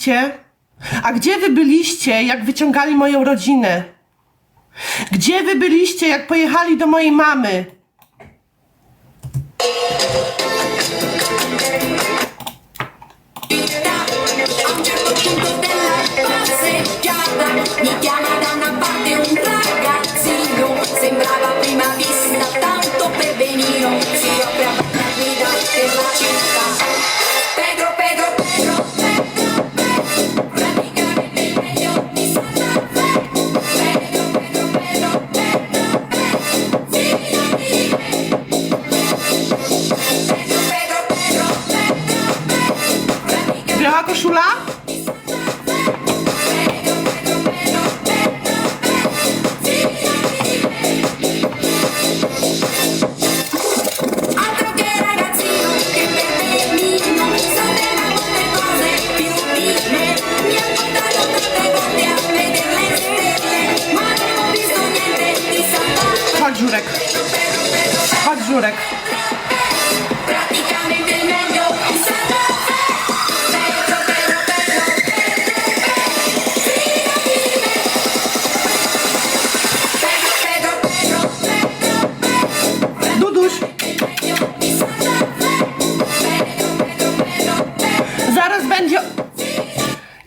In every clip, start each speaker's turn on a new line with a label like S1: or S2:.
S1: Byliście? A gdzie wy byliście, jak wyciągali moją rodzinę? Gdzie wy byliście, jak pojechali do mojej mamy?
S2: Tanto per
S1: কাকুশুলা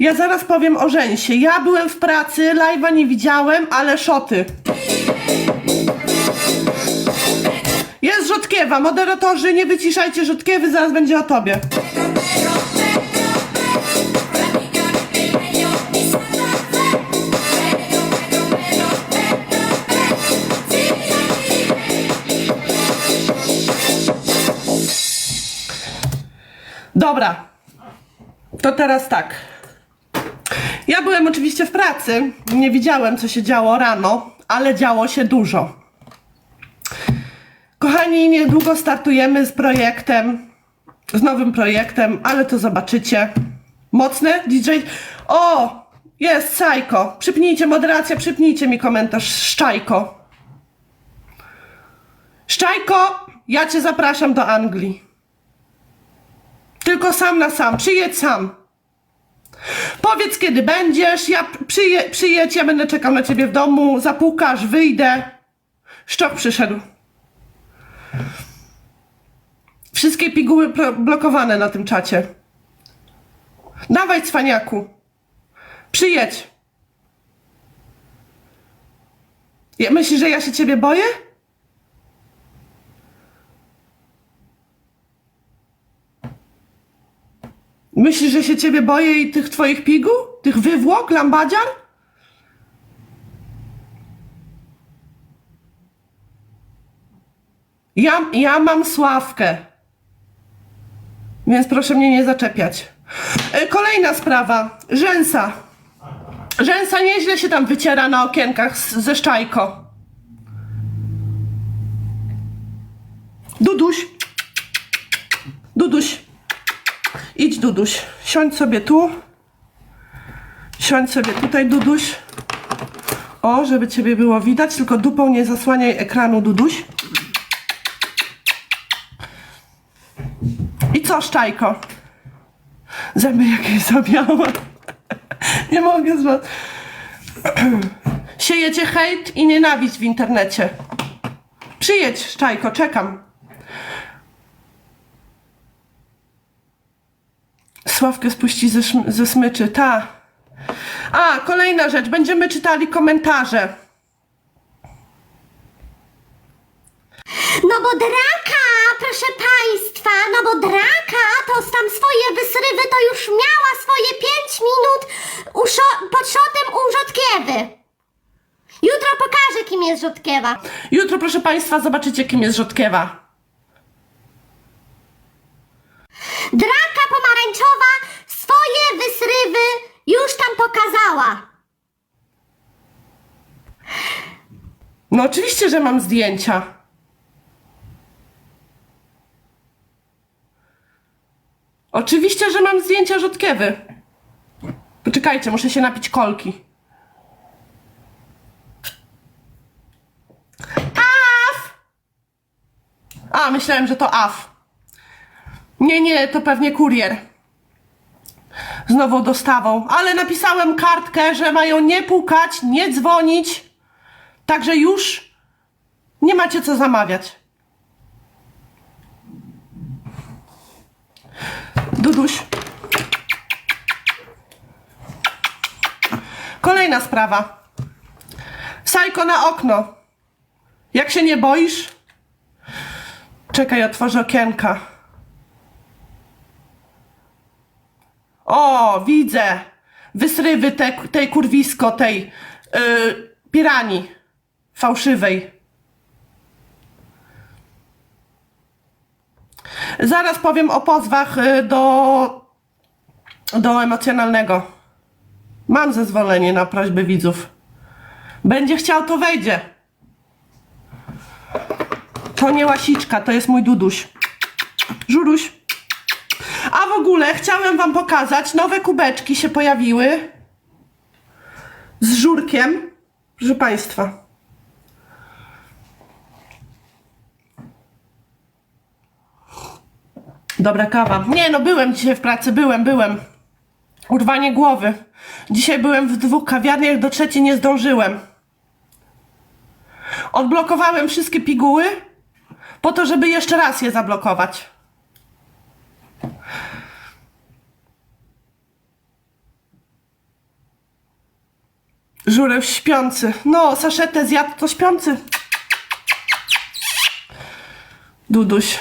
S1: Ja zaraz powiem o rzęsie. Ja byłem w pracy, live'a nie widziałem, ale szoty. Jest Rzodkiewa. Moderatorzy, nie wyciszajcie Rzodkiewy, zaraz będzie o tobie. Dobra. To teraz tak. Ja byłem oczywiście w pracy. Nie widziałem, co się działo rano, ale działo się dużo. Kochani, niedługo startujemy z projektem, z nowym projektem, ale to zobaczycie. Mocne DJ. O! Jest Sajko. Przypnijcie moderacja, przypnijcie mi komentarz. Szczajko. Szczajko, ja cię zapraszam do Anglii. Tylko sam na sam. Przyjedź sam. Powiedz, kiedy będziesz. Ja przyje, przyjedź, ja będę czekał na ciebie w domu. Zapukasz, wyjdę. Szczok przyszedł. Wszystkie piguły blokowane na tym czacie. Dawaj, cwaniaku. Przyjedź. Ja, myślisz, że ja się ciebie boję? Myślisz, że się ciebie boję i tych twoich pigu? Tych wywłok, lambadziar? Ja, ja mam sławkę. Więc proszę mnie nie zaczepiać. E, Kolejna sprawa. Rzęsa. Rzęsa nieźle się tam wyciera na okienkach z, ze szczajko. Duduś. Duduś. Idź, Duduś. Siądź sobie tu. Siądź sobie tutaj, Duduś. O, żeby ciebie było widać, tylko dupą nie zasłaniaj ekranu, Duduś. I co, Szczajko? Zęby jakieś zabiałam. Nie mogę z was. Siejecie hejt i nienawiść w internecie. Przyjedź, Szczajko, czekam. Sławkę spuści ze, ze smyczy, ta. A, kolejna rzecz, będziemy czytali komentarze.
S3: No bo draka, proszę państwa, no bo draka to tam swoje wysrywy to już miała swoje 5 minut pod szotem u Rzodkiewy. Jutro pokażę, kim jest Rzodkiewa.
S1: Jutro, proszę Państwa, zobaczycie, kim jest Rzodkiewa.
S3: Draka pomarańczowa swoje wysrywy już tam pokazała.
S1: No oczywiście, że mam zdjęcia. Oczywiście, że mam zdjęcia Rzodkiewy. Poczekajcie, muszę się napić kolki. Af! A, myślałem, że to AF. Nie, nie, to pewnie kurier. Z nową dostawą, ale napisałem kartkę, że mają nie pukać, nie dzwonić, także już nie macie co zamawiać. Duduś. Kolejna sprawa. Sajko na okno. Jak się nie boisz? Czekaj, otworzę okienka. O, widzę. Wysrywy te, tej kurwisko, tej yy, pirani fałszywej. Zaraz powiem o pozwach y, do, do emocjonalnego. Mam zezwolenie na prośby widzów. Będzie chciał, to wejdzie. To nie łasiczka, to jest mój duduś. Żuruś. A w ogóle chciałem wam pokazać, nowe kubeczki się pojawiły. Z żurkiem. Proszę państwa. Dobra kawa. Nie no, byłem dzisiaj w pracy, byłem, byłem. Urwanie głowy. Dzisiaj byłem w dwóch kawiarniach, do trzeciej nie zdążyłem. Odblokowałem wszystkie piguły po to, żeby jeszcze raz je zablokować. Żurew śpiący. No, saszetę zjadł, to śpiący. Duduś.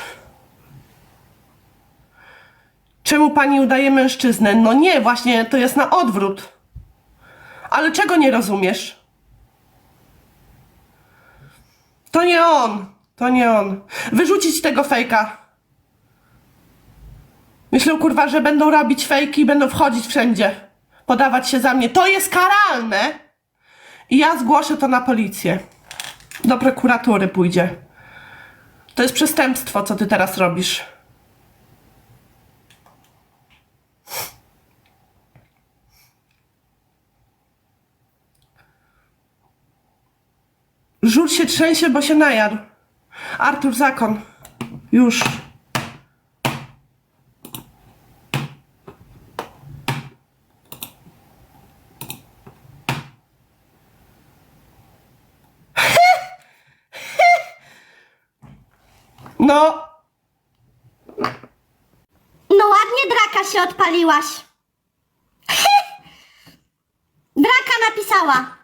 S1: Czemu pani udaje mężczyznę? No nie, właśnie to jest na odwrót. Ale czego nie rozumiesz? To nie on. To nie on. Wyrzucić tego fejka. Myślę, kurwa, że będą robić fejki i będą wchodzić wszędzie. Podawać się za mnie. To jest karalne. I ja zgłoszę to na policję. Do prokuratury pójdzie. To jest przestępstwo, co ty teraz robisz. Żur się trzęsie, bo się najadł. Artur, zakon. Już. No,
S3: No ładnie draka się odpaliłaś. Draka napisała.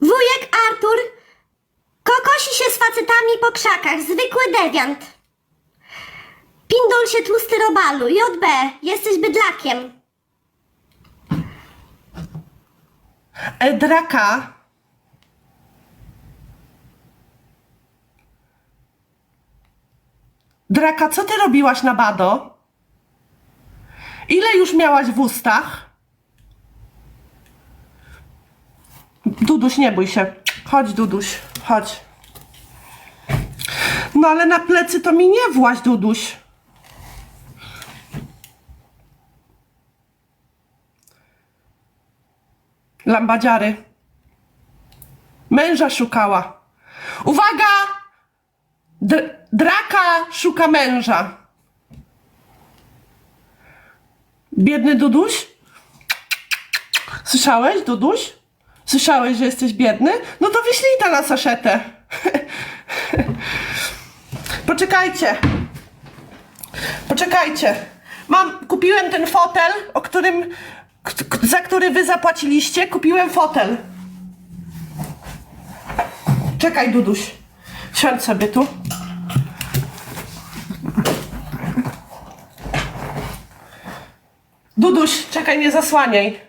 S3: Wujek Artur kokosi się z facetami po krzakach, zwykły dewiant. Pindol się tłusty robalu, JB, jesteś bydlakiem.
S1: e, draka. Co ty robiłaś na bado? Ile już miałaś w ustach? Duduś, nie bój się. Chodź, Duduś, chodź. No ale na plecy to mi nie właź, Duduś. Lambadziary. Męża szukała. Uwaga! Dr- draka szuka męża. Biedny Duduś? Słyszałeś, Duduś? Słyszałeś, że jesteś biedny? No to wyślij ta na saszetę. Poczekajcie. Poczekajcie. Mam, kupiłem ten fotel, o którym, za który wy zapłaciliście. Kupiłem fotel. Czekaj, Duduś. Siądź sobie tu. Duduś, czekaj, nie zasłaniaj.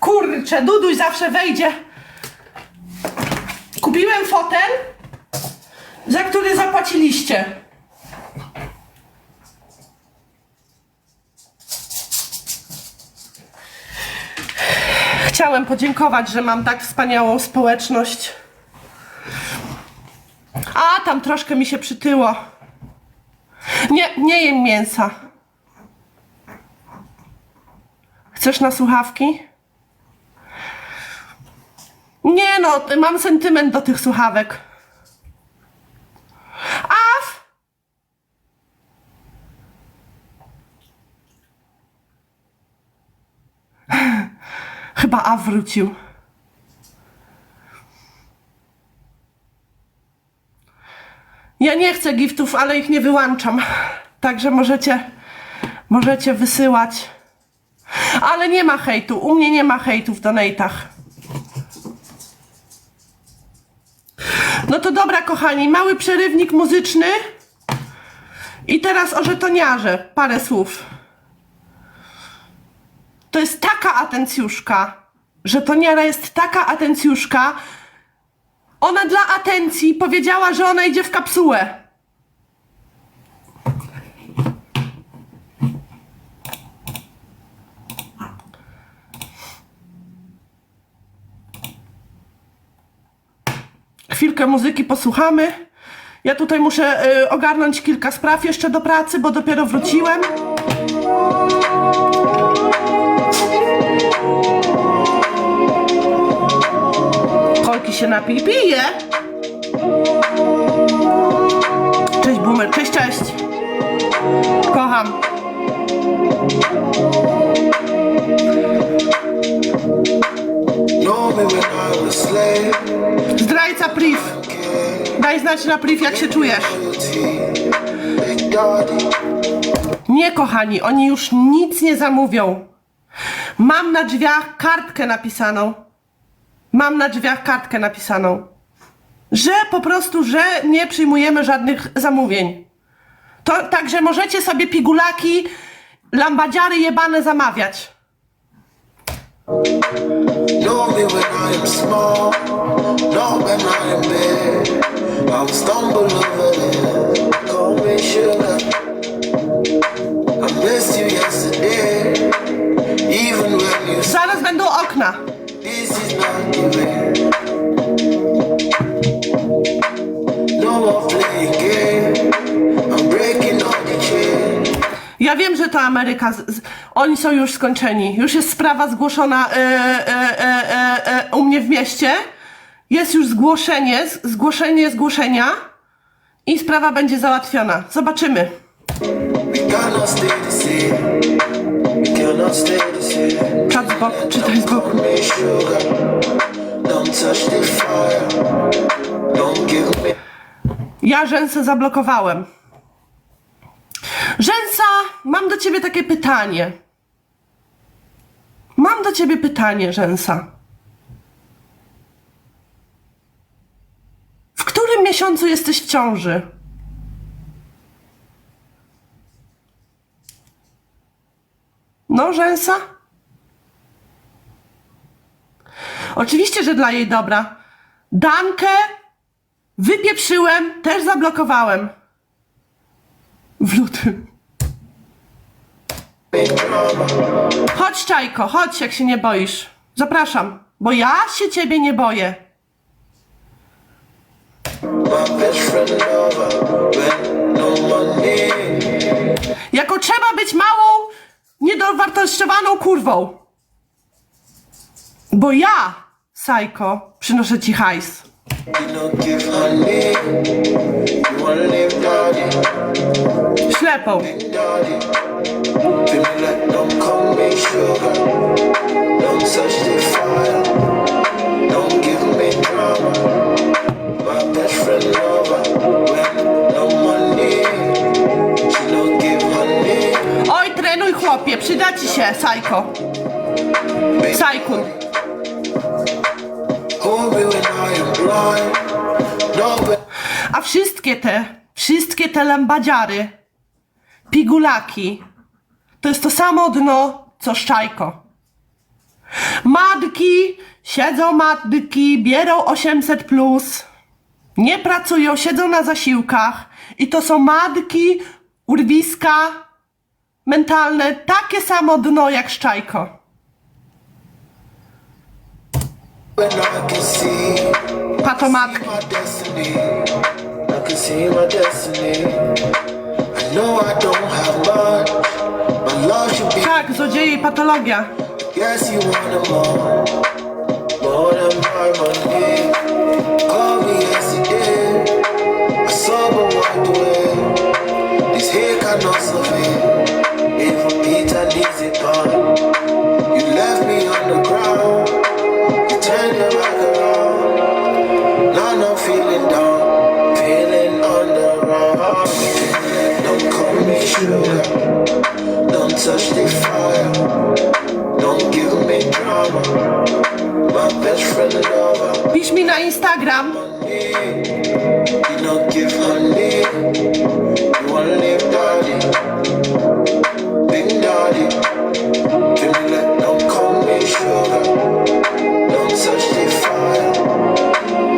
S1: Kurczę, Duduś zawsze wejdzie. Kupiłem fotel, za który zapłaciliście. Chciałem podziękować, że mam tak wspaniałą społeczność. A, tam troszkę mi się przytyło. Nie, nie jem mięsa. Chcesz na słuchawki? Nie no, mam sentyment do tych słuchawek. Af! Chyba Af wrócił. Nie chcę giftów, ale ich nie wyłączam. Także możecie, możecie wysyłać. Ale nie ma hejtu. U mnie nie ma hejtu w donatach. No to dobra, kochani, mały przerywnik muzyczny. I teraz o żetoniarze. Parę słów. To jest taka atencjuszka. Żetoniara jest taka atencjuszka. Ona dla atencji powiedziała, że ona idzie w kapsułę. Chwilkę muzyki posłuchamy. Ja tutaj muszę y, ogarnąć kilka spraw jeszcze do pracy, bo dopiero wróciłem. Się napij, pije. Cześć Boomer, cześć, cześć. Kocham. Zdrajca priv. Daj znać na priv, jak się czujesz. Nie, kochani, oni już nic nie zamówią. Mam na drzwiach kartkę napisaną. Mam na drzwiach kartkę napisaną. Że po prostu, że nie przyjmujemy żadnych zamówień. To także możecie sobie pigulaki, lambadziary jebane zamawiać.
S4: Know me when I am small. Know when I am big. I will stumble over there. Call me sugar. I missed you yesterday. Even when you said
S1: Zaraz będą okna.
S4: No.
S1: Ja wiem, że to Ameryka. Z, z, oni są już skończeni. Już jest sprawa zgłoszona e, e, e, e, e, u mnie w mieście. Jest już zgłoszenie, z- zgłoszenie zgłoszenia i sprawa będzie załatwiona. Zobaczymy.
S4: We
S1: Czat z boku, czytaj z boku. Ja rzęsę zablokowałem. Rzęsa, mam do ciebie takie pytanie. Mam do ciebie pytanie, Rzęsa. W którym miesiącu jesteś w ciąży? No, Rzęsa? Oczywiście, że dla jej dobra. Dankę Wypieprzyłem, też zablokowałem. W lutym. Chodź, Czajko, chodź, jak się nie boisz. Zapraszam, bo ja się ciebie nie boję. Jako trzeba być małą, niedowartościowaną kurwą. Bo ja, Sajko, przynoszę ci hajs. Ślepą.
S4: Don't touch the fire.
S1: Przyda ci się, Sajko. Sajkun. A wszystkie te, wszystkie te lambadziary, pigulaki, to jest to samo dno, co szczajko. Matki, siedzą matki, bierą 800 plus, nie pracują, siedzą na zasiłkach i to są matki, urwiska mentalne, takie samo dno jak szczajko. Patomatki. Tak, złodzieje i patologia.
S4: Yes, you more. More than my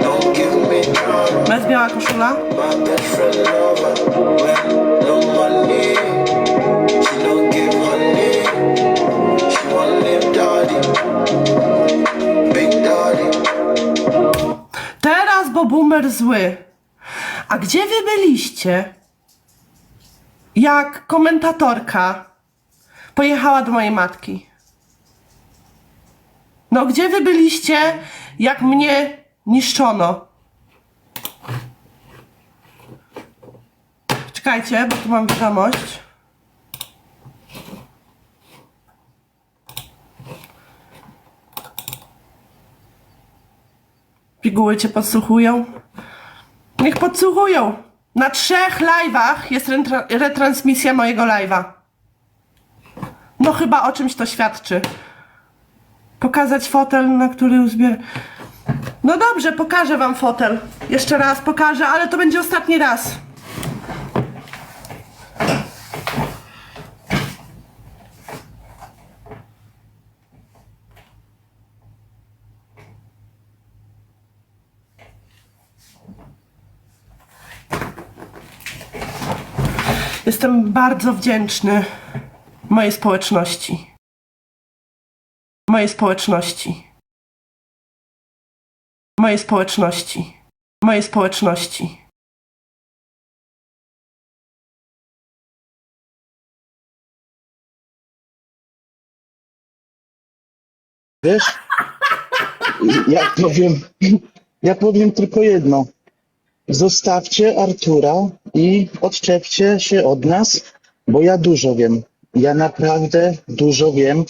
S4: Don't give me drama.
S1: Bez biała koszula. Boomer zły. A gdzie wy byliście? Jak komentatorka pojechała do mojej matki. No, gdzie wy byliście, jak mnie niszczono? Czekajcie, bo tu mam wiadomość. Piguły cię podsłuchują? Niech podsłuchują. Na trzech live'ach jest retra- retransmisja mojego live'a. No chyba o czymś to świadczy. Pokazać fotel, na który uzbier... No dobrze, pokażę wam fotel. Jeszcze raz pokażę, ale to będzie ostatni raz. Jestem bardzo wdzięczny mojej społeczności. Mojej społeczności. Mojej społeczności. Mojej społeczności.
S5: Wiesz? Ja powiem, ja powiem tylko jedno. Zostawcie Artura i odczepcie się od nas, bo ja dużo wiem. Ja naprawdę dużo wiem.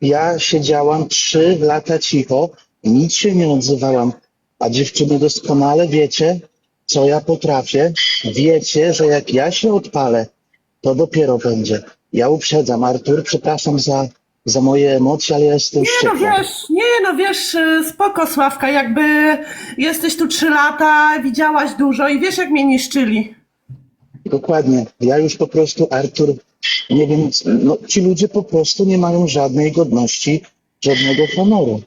S5: Ja siedziałam trzy lata cicho, nic się nie odzywałam. A dziewczyny doskonale wiecie, co ja potrafię. Wiecie, że jak ja się odpalę, to dopiero będzie. Ja uprzedzam, Artur, przepraszam za, za moje emocje, ale ja jestem
S1: Nie no
S5: wściekła.
S1: wiesz, nie no wiesz, y, spoko Sławka, jakby jesteś tu trzy lata, widziałaś dużo i wiesz jak mnie niszczyli.
S5: Dokładnie. Ja już po prostu, Artur, nie wiem, no, ci ludzie po prostu nie mają żadnej godności, żadnego honoru.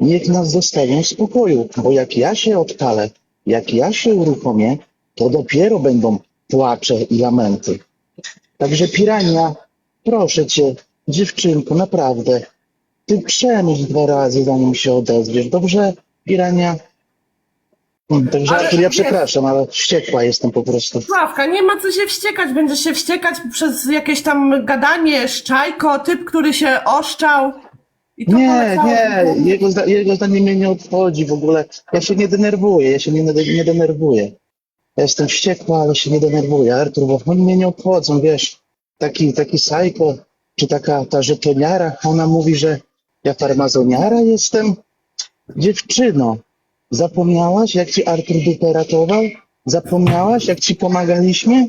S5: Niech nas zostawią w spokoju, bo jak ja się odpalę, jak ja się uruchomię, to dopiero będą płacze i lamenty. Także pirania, proszę cię, dziewczynko, naprawdę, ty przemyśl dwa razy, zanim się odezwiesz, dobrze, pirania? Mm, Także
S1: Ale
S5: ja przepraszam, ale wściekła jestem po prostu.
S1: Sławka, nie ma co się wściekać, będziesz się wściekać przez jakieś tam gadanie, szczajko, typ, który się oszczał. I to
S5: Nie, nie, jego, zda- jego zdanie mnie nie obchodzi w ogóle. Ja się nie denerwuję, ja się nie, nie denerwuję. Ja jestem wściekła, ale się nie denerwuję, Artur, bo oni mnie nie obchodzą, wiesz. Taki, taki sajko, czy taka ta żetoniara, ona mówi, że ja farmazoniara jestem. Dziewczyno, zapomniałaś, jak ci Artur dupę ratował? Zapomniałaś, jak ci pomagaliśmy?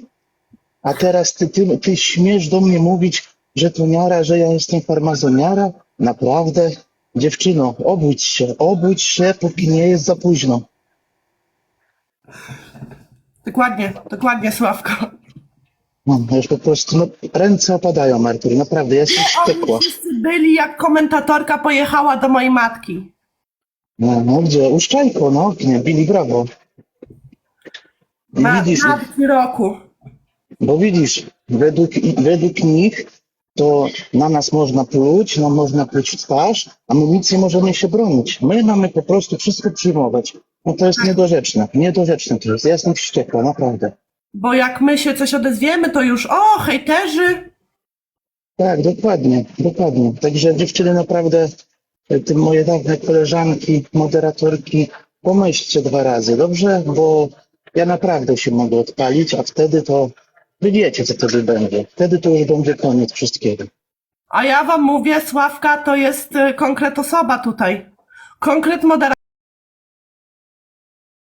S5: A teraz ty, ty, ty śmiesz do mnie mówić, że to że ja jestem farmazoniara? Naprawdę? Dziewczyno, obudź się, obudź się, póki nie jest za późno.
S1: Dokładnie, dokładnie Sławka.
S5: No, już po prostu, no, ręce opadają, Artur, naprawdę, ja jestem wściekła.
S1: Oni wszyscy byli jak komentatorka pojechała do mojej matki.
S5: No, no gdzie? Uszczajko, no, nie, bili brawo. I
S1: Na,
S5: widzisz,
S1: w roku.
S5: bo widzisz, według, według nich to na nas można pluć, nam można pluć w twarz, a my nic nie możemy się bronić. My mamy po prostu wszystko przyjmować. No to jest niedorzeczne, niedorzeczne to jest. Ja jestem wściekła, naprawdę.
S1: Bo jak my się coś odezwiemy, to już o, hejterzy.
S5: Tak, dokładnie, dokładnie. Także dziewczyny naprawdę, te moje dawne koleżanki, moderatorki, pomyślcie dwa razy, dobrze? Bo ja naprawdę się mogę odpalić, a wtedy to, wy wiecie, co wtedy będzie. Wtedy to już będzie koniec wszystkiego.
S1: A ja wam mówię, Sławka to jest y, konkret osoba tutaj. Konkret moderator.